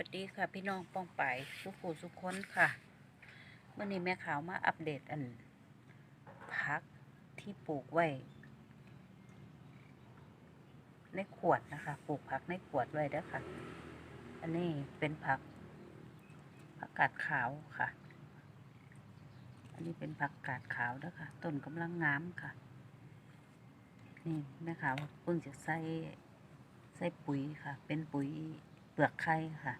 วัสดีค่ะ พี่น้องป้องไปสุขูสุขคนค่ะเมื่อนี้แม่ขาวมาอัปเดตอันพักที่ปลูกไว้ ในขวดนะคะปลูกผักในขวดไว้เด้อค่ะ อันนี้เป็นผักผักกาดขาวค่ะ อันนี้เป็นผักกาดขาวเด้อค่ะต้นกำลังงามค่ะ นี่แม่ขาวเพิ่งจะใส่ใส่ปุ๋ยค่ะ เป็นปุ๋ยเปลือกไข่ค่ะ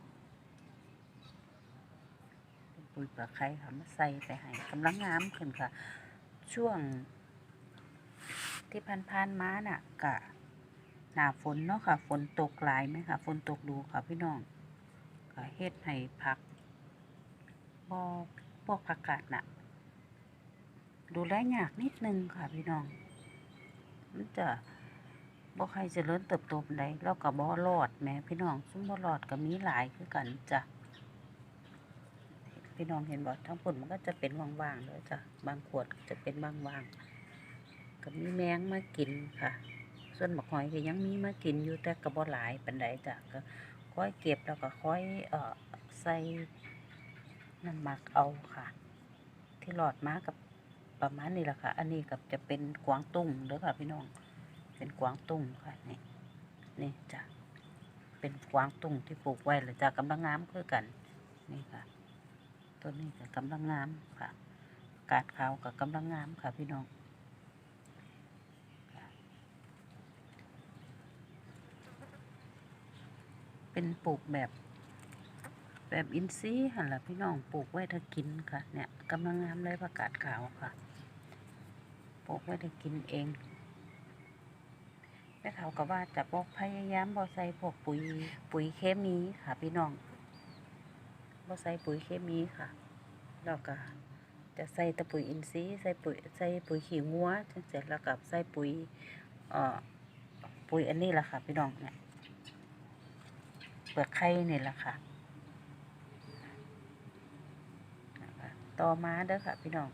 ปุ๋ยเปลือกไข่ค่ะมาใส่ไปให้กำลังงามขึ้นค่ะ ช่วง ที่ผ่านๆมาน่ะกะหนาฝนเนาะค่ะ ฝนตกหลายไหมค่ะ ฝนตกดูค่ะพี่น้องก็เฮ็ดให้ผักบ่พวกผักกาดน่ะ ดูแลยากนิดนึงค่ะพี่น้อง มันจะบ่ใครเจะเริ่เติบโตปานแล้วก็บ่รอดแม่พี่น้องซุ่มบ่รอดก็มีหลายคือกันจ้ะ พี่น้องเห็นบ่ทั้งผลมันก็จะเป็นว่างๆเลยจ้ะบางขวดจะเป็นว่างๆก็มีแมงมากินค่ะ ส่วนบักหอยก็ยังมีมากินอยู่แต่ก็บ่หลายปานใดจ้ะก็ค่อยเก็บแล้วก็ค่อยเอ่อใส่น้ำหมักเอาค่ะ ที่หลอดมากับประมาณนี้แหละค่ะ อันนี้กับจะเป็นกวางตุ้งเด้อค่ะ พี่น้อง เป็นกวางตุ้งค่ะนี่นี่จ้ะเป็นกวางตุ้งที่ปลูกไว้แล้วจ้ะกำลังงามคือกันนี่ค่ะ ต้นนี้ก็กำลังงามค่ะกาดขาวกับกำลังงามค่ะพี่น้องเป็นปลูกแบบ แบบอินทรีหันละพี่น้องปลูกไว้ถ้ากินค่ะ เนี่ยกำลังงามเลยประกาศขาวค่ะปลูกไว้ถ้ากินเองแม่เขาก็ว่าจะบอกพยายามบอใส่พวกปุ๋ยปุ๋ยเคมีค่ะพี่น้อง บอใส่ปุ๋ยเคมีค่ะแล้วก็จะใส่ต่ปุ๋ยอินทรีย์ใส่ปุ๋ยใส่ปุ๋ยขี้งัวจังเสร็จแล้วกับใส่ปุ๋ยเอ่อปุ๋ยอันนี้แหละค่ะพี่น้องเนี่ยเปลือกไข่นี่แหละค่ะต่อมาเด้อค่ะพี่น้อง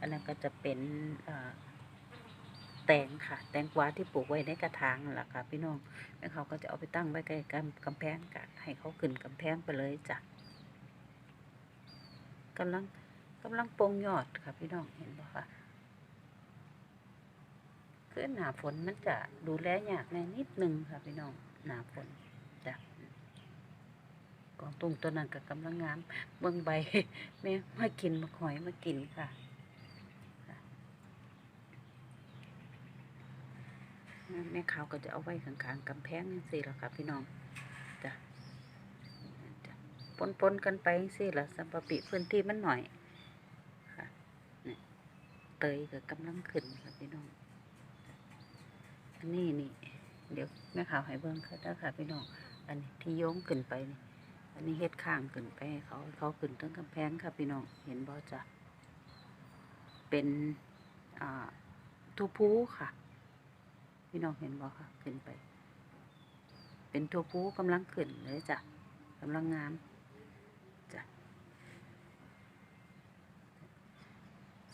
อันนั้นก็จะเป็นเอ่อแตงค่ะ แตงกวาที่ปลูกไว้ในกระถางนั่นแหละค่ะ พี่น้องแล้วเขาก็จะเอาไปตั้งไว้ใกล้กำกำแพงกะให้เขาขึ้นกำแพงไปเลยจ้ะ กำลังกำลังปงยอดค่ะพี่น้องเห็นบ่ค่ะคือหนาฝนมันจะดูแลยากในนิดนึงค่ะพี่น้องหนาฝนจ้ะกองตุ้งตัวนั้นก็กำลังงามเบิ่งใบแม่มากินมาหอยมากินค่ะแม่ขาวก็จะเอาไว้ข้างๆกำแพงนี่สิละค่ะพี่น้อง ปนๆกันไปสิล่ะสัมปปิพื้นที่มันหน่อยค่ะนี่เตยก็กำลังขึ้นค่ะพี่น้องอันนี้นี่เดี๋ยวแม่ขาวให้เบิ่งค่ะเด้อค่ะพี่น้องอันนี้ที่โยงขึ้นไปนี่อันนี้เฮ็ดข้างขึ้นไปเขาเขาขึ้นทั้งกำแพงค่ะพี่น้องเห็นบ่จ้ะเป็นอ่าทูพูค่ะ พี่น้องเห็นบ่ค่ะขึ้นไป เป็นทูพูกำลังขึ้นเลยจ้ะกำลังงามจ้ะ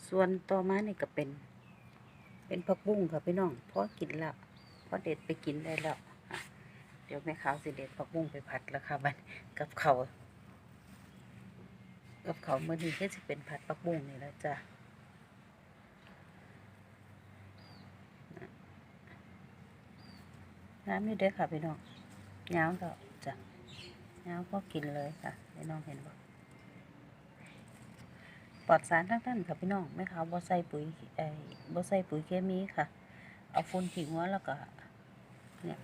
ส่วนต่อมานี่ก็เป็น เป็นผักบุ้งค่ะพี่น้องพอกินแล้วพอเด็ดไปกินได้แล้วเดี๋ยวแม่ขาวสิเด็ดผักบุ้งไปผัดแล้วค่ะมันกับเขากับเขาวมื่อนี้ก็จะเป็นผัดปักบุ้งนี่แล้วจ้ะน้ำนี่เด้อค่ะพี่น้องเงาก็จ้ะเงาก็กินเลยค่ะพี่น้องเห็นบ่ ปลอดสารทั้งนั้นค่ะพี่น้องไม่ขาบ่ใส่ปุ๋ยไอ้บ่ใส่ปุ๋ยเคมีค่ะ เอาฝุ่นขี้งัวแล้วก็เนี่ย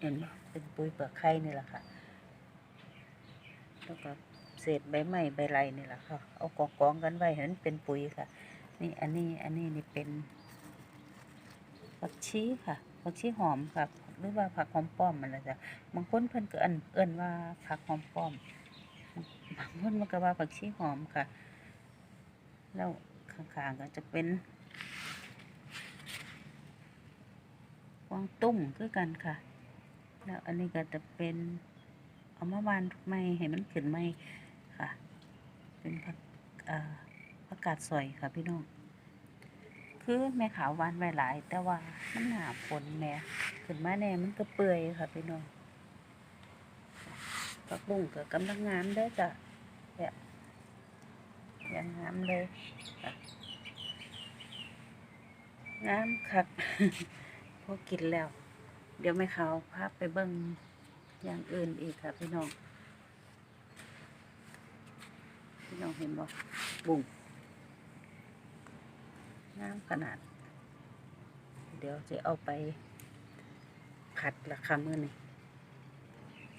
เห็นบ่เป็นปุ๋ยเปลือกไข่นี่แหละค่ะ แล้วก็เศษใบไม้ใบไรนี่แหละค่ะ เอากองกองกันไว้เห็นเป็นปุ๋ยค่ะ นี่อันนี้อันนี้นี่เป็นผักชีค่ะผักชีหอมค่ะหรือว่าผักหอมป้อมมันละจ้ะบางคนเพิ่นก็เอิ้นเอิ้นว่าผักหอมป้อมบางคนมันก็ว่าผักชีหอมค่ะ แล้วข้างๆก็จะเป็นกวางตุ้งคือกันค่ะ แล้วอันนี้ก็จะเป็นเอามาวานทุกไม้ให้มันขึ้นไม้ค่ะ เป็นผักอาผักกาดสอยค่ะพี่น้อง คือแม่ขาววานไว้หลาย แต่ว่ามันหนาฝนแม่ขึ้นมาแน่มันก็เปื่อยค่ะพี่น้องผักบุ้งก็กำลังงามเด้จ้ะ ยังงามเลยจ้ะงามคักพอกินแล้ว เดี๋ยวไม่เขาพาไปเบิ่งอย่างอื่นอีกค่ะพี่น้อง พี่น้องเห็นบ่บุ้งงามขนาด เดี๋ยวจะเอาไปผัดละค่ะมื้อนี้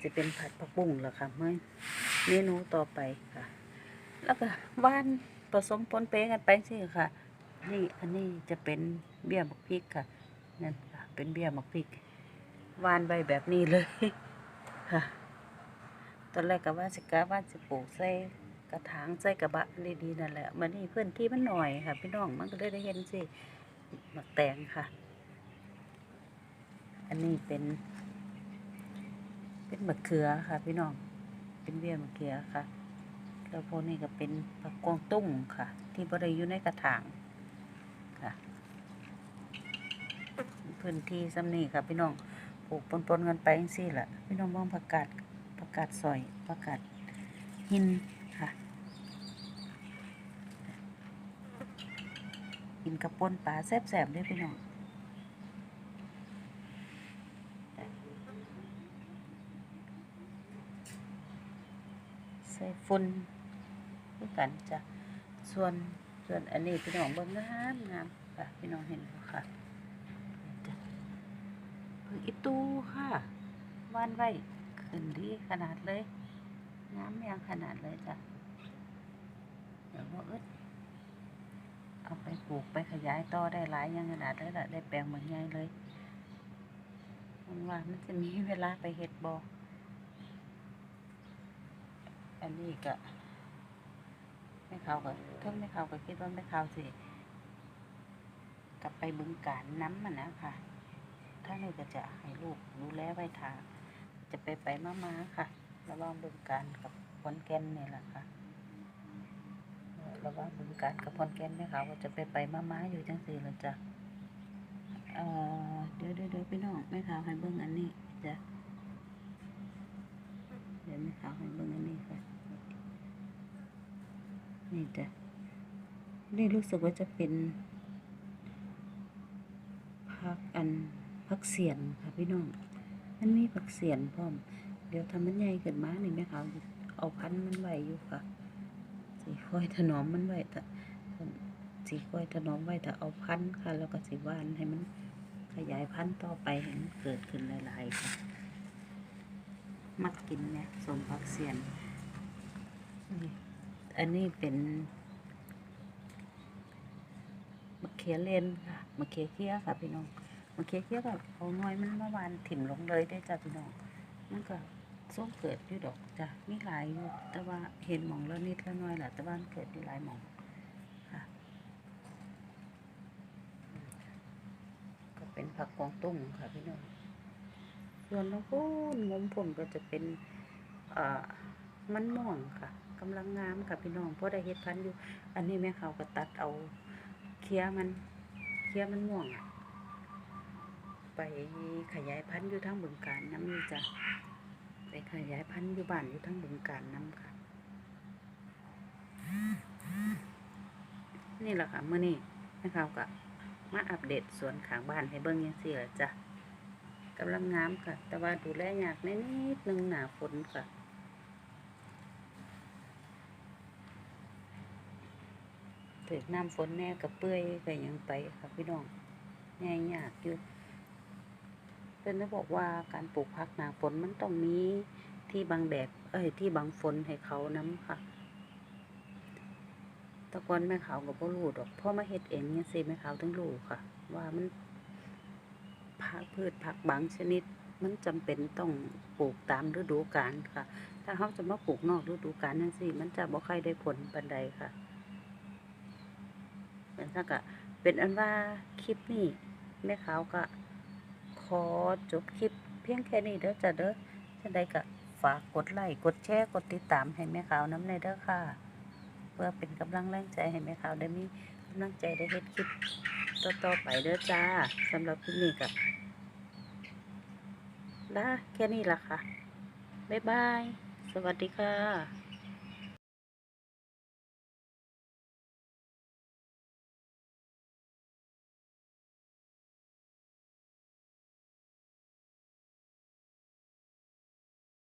จะเป็นผัดผักบุ้งละค่ะมื้อเมนูต่อไปค่ะ แล้วก็ว่านผสมปนเปกันไปสิค่ะ นี่อันนี้จะเป็นเบี้ยหมกพริกค่ะนั่นค่ะเป็นเบี้ยหมกพริกวานไว้แบบนี้เลยค่ะตอนแรกก็ว่าสิกะว่าสิปลูกใส่กระถางใส่กระบะดีๆนั่นแหละมันนี่พื้นที่มันหน่อยค่ะ พี่น้องมันก็เลยได้เห็นสิหมักแตงค่ะ อันนี้เป็น เป็นมะเขือค่ะ พี่น้องเป็นเบี้ยมะเขือค่ะ แล้วพวกนี้ก็เป็นผักกวางตุ้งค่ะ ที่บริอยู่ในกระถางค่ะ พื้นที่ซ้ำนี่ค่ะ พี่น้องปลูกปนๆกันไปจังซี่แหละพี่น้องมองผักกาดผักกาดซอยผักกาดหินค่ะกินกับปนปลาแซ่บๆเด้วยพี่น้องใส่ฝุ่น ด้วยกันจ้ะส่วนส่วนอันนี้พี่น้องเบิ่งงามงามค่ะพี่น้องเห็นบ่ค่ะเพิ่งอีตูค่ะวานไว้ขึ้นดีขนาดเลยงามย่างขนาดเลยจ้ะเดี๋ยวว่าอึดเอาไปปลูกไปขยายต่อได้หลายย่างขนาดเลยล่ะได้แปลงเหมือนใหญ่เลยมันว่ามันจะมีเวลาไปเฮ็ดบ่อันนี้ก็ ม่เขาก็เพิ่งไม่เขาก็คิดว่าไม่เขาสิกลับไปบึงการน้ำมันนะค่ะถ้านี่ก็จะให้ลูกดูแลไว้ทางจะไปไปมามาๆค่ะ ระว่างบึงการกับพอนแก่นนี่แหละค่ะระว่างบึงการกับพอนแก่นไม่เขาก็จะไปไปมามาๆอยู่จังสี่ละจ้ะเออเดี๋ยวเดี๋ยวเดี๋ยวพี่น้องไม่เขาให้เบิ่งอันนี้จ้ะเดี๋ยวไม่เขาให้เบิ่งอันนี้ค่ะ นี่จ้ะนี่รู้สึกว่าจะเป็นพักอันพักเสียนค่ะพี่น้อง มันมีผักเสียนพร้อม เดี๋ยวทำมันใหญ่ขึ้นมาหนี่แม่เขาเอาพันธุ์มันไว้อยู่ค่ะสีคอยถนอมมันไว้แต่สีคอยถนอมไว้แต่เอาพันธุ์ค่ะ แล้วก็สีว่านให้มันขยายพันธุ์ต่อไปให้มันเกิดขึ้นหลายๆค่ะ มักกินเนี่ยสมผักเสียนนี่ อันนี้เป็นมะเขือเลนค่ะมะเขือเคี้ยค่ะพี่น้องมะเขือเคี้ยแบบเอาน้อยมันเมื่อวานถิ่มลงเลยได้จ้ะพี่น้องมันก็ส้มเกิดอยู่ดอกจ้ะมีหลายอยู่แต่ว่าเห็นหมองละนิดละน้อยแหละแต่ว่ามันเกิดอยู่หลายหมองค่ะ ก็เป็นผักกวางตุ้งค่ะพี่น้องส่วนน้องพูนมุมผมก็จะเป็นอ่อมันม่วงค่ะ กำลังงามค่ะพี่น้องเพราะได้เฮ็ดพันอยู่ อันนี้แม่เขาก็ตัดเอาเคี้ยมันเคี้ยมันม่วงอะไปขยายพันธุ์อยู่ทั้งบึงการน้ำนี่จ้ะไปขยายพันธุ์อยู่บ้านอยู่ทั้งบึงการน้ำค่ะ นี่แหละค่ะเมื่อนี้แม่เขาก็มาอัปเดตสวนขางบ้านให้เบิ่งยังสี่ละจ้ะกำลังงามค่ะ แต่ว่าดูแลยากนิดนึงหนาฝนค่ะ ถึกน้ำฝนแน่กับเปื่อยก็ยังไปค่ะพี่น้องแง่ยากอยู่เพื่อนได้บอกว่าการปลูกผักหนาฝนมันต้องมีที่บังแดดเอ้ยที่บังฝนให้เขาน้ำค่ะตะกอนแม่ขาวกับพ่อรูดอกพ่อมาเฮ็ดเองเนี่ยสิแม่ขาวถึงรู้ค่ะ ว่ามันผักพืชผักบางชนิด มันจำเป็นต้องปลูกตามฤดูกาลค่ะ ถ้าเขาจะมาปลูกนอกฤดูกาลนั่นสิมันจะบ่ค่อยได้ผลปันใดค่ะ เป็นสักอะเป็นอันว่าคลิปนี้แม่ขาวก็ขอจบคลิปเพียงแค่นี้เด้อจ้ะเด้อจะได้ก็ฝากกดไลค์กดแชร์กดติดตามให้แม่ขาวน้ำในเด้อค่ะ เพื่อเป็นกำลังแรงใจให้แม่ขาวได้มีกำลังใจได้เฮ็ดคลิปต่อๆไปเด้อจ้าสำหรับคลิปนี้ก็ลาแค่นี้ละค่ะ บ๊ายบาย สวัสดีค่ะ